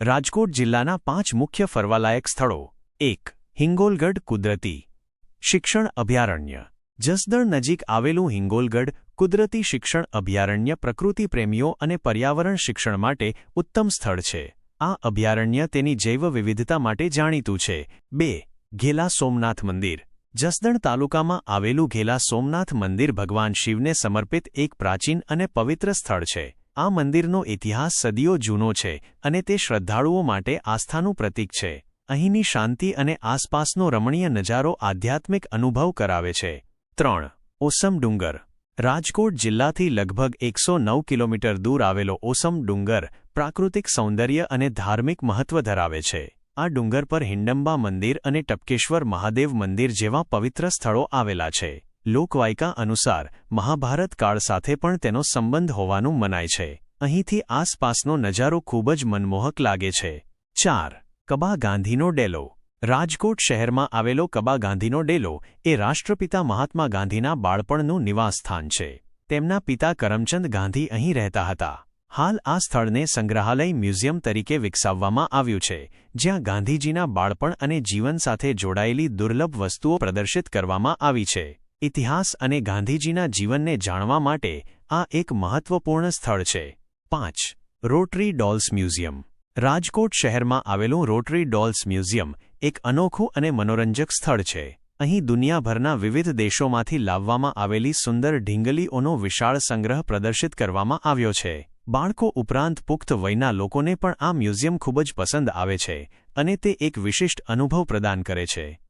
રાજકોટ જિલ્લાના પાંચ મુખ્ય ફરવાલાયક સ્થળો. એક, હિંગોલગઢ કુદરતી શિક્ષણ અભયારણ્ય. જસદણ નજીક આવેલું હિંગોલગઢ કુદરતી શિક્ષણ અભયારણ્ય પ્રકૃતિ પ્રેમીઓ અને પર્યાવરણ શિક્ષણ માટે ઉત્તમ સ્થળ છે. આ અભયારણ્ય તેની જૈવ વિવિધતા માટે જાણીતું છે. બે, ઘેલા સોમનાથ મંદિર. જસદણ તાલુકામાં આવેલું ઘેલા સોમનાથ મંદિર ભગવાન શિવને સમર્પિત એક પ્રાચીન અને પવિત્ર સ્થળ છે. આ મંદિરનો ઇતિહાસ સદીઓ જૂનો છે અને તે શ્રદ્ધાળુઓ માટે આસ્થાનું પ્રતીક છે. અહીંની શાંતિ અને આસપાસનો રમણીય નજારો આધ્યાત્મિક અનુભવ કરાવે છે. ત્રણ. ઓસમ ડુંગર. રાજકોટ જિલ્લાથી લગભગ એકસો નવ કિલોમીટર દૂર આવેલો ઓસમ ડુંગર પ્રાકૃતિક સૌંદર્ય અને ધાર્મિક મહત્વ ધરાવે છે. આ ડુંગર પર હિંડંબા મંદિર અને ટપકેશ્વર મહાદેવ મંદિર જેવા પવિત્ર સ્થળો આવેલા છે. લોકવાયકા અનુસાર, મહાભારત કાળ સાથે પણ તેનો સંબંધ હોવાનું મનાય છે. અહીંથી આસપાસનો નજારો ખૂબ જ મનમોહક લાગે છે. ચાર, કબા ગાંધીનો ડેલો. રાજકોટ શહેરમાં આવેલો કબા ગાંધીનો ડેલો એ રાષ્ટ્રપિતા મહાત્મા ગાંધીના બાળપણનું નિવાસસ્થાન છે. તેમના પિતા કરમચંદ ગાંધી અહીં રહેતા હતા. હાલ આ સ્થળને સંગ્રહાલય મ્યુઝિયમ તરીકે વિકસાવવામાં આવ્યું છે, જ્યાં ગાંધીજીના બાળપણ અને જીવન સાથે જોડાયેલી દુર્લભ વસ્તુઓ પ્રદર્શિત કરવામાં આવી છે. ઇતિહાસ અને ગાંધીજીના જીવનને જાણવા માટે આ એક મહત્વપૂર્ણ સ્થળ છે. પાંચ. Rotary dolls museum. રાજકોટ શહેરમાં આવેલું રોટરી ડોલ્સ મ્યુઝિયમ એક અનોખું અને મનોરંજક સ્થળ છે. અહીં દુનિયાભરના વિવિધ દેશોમાંથી લાવવામાં આવેલી સુંદર ઢીંગલીઓનો વિશાળ સંગ્રહ પ્રદર્શિત કરવામાં આવ્યો છે. બાળકો ઉપરાંત પુખ્ત વયના લોકોને પણ આ મ્યુઝિયમ ખૂબ જ પસંદ આવે છે અને તે એક વિશિષ્ટ અનુભવ પ્રદાન કરે છે.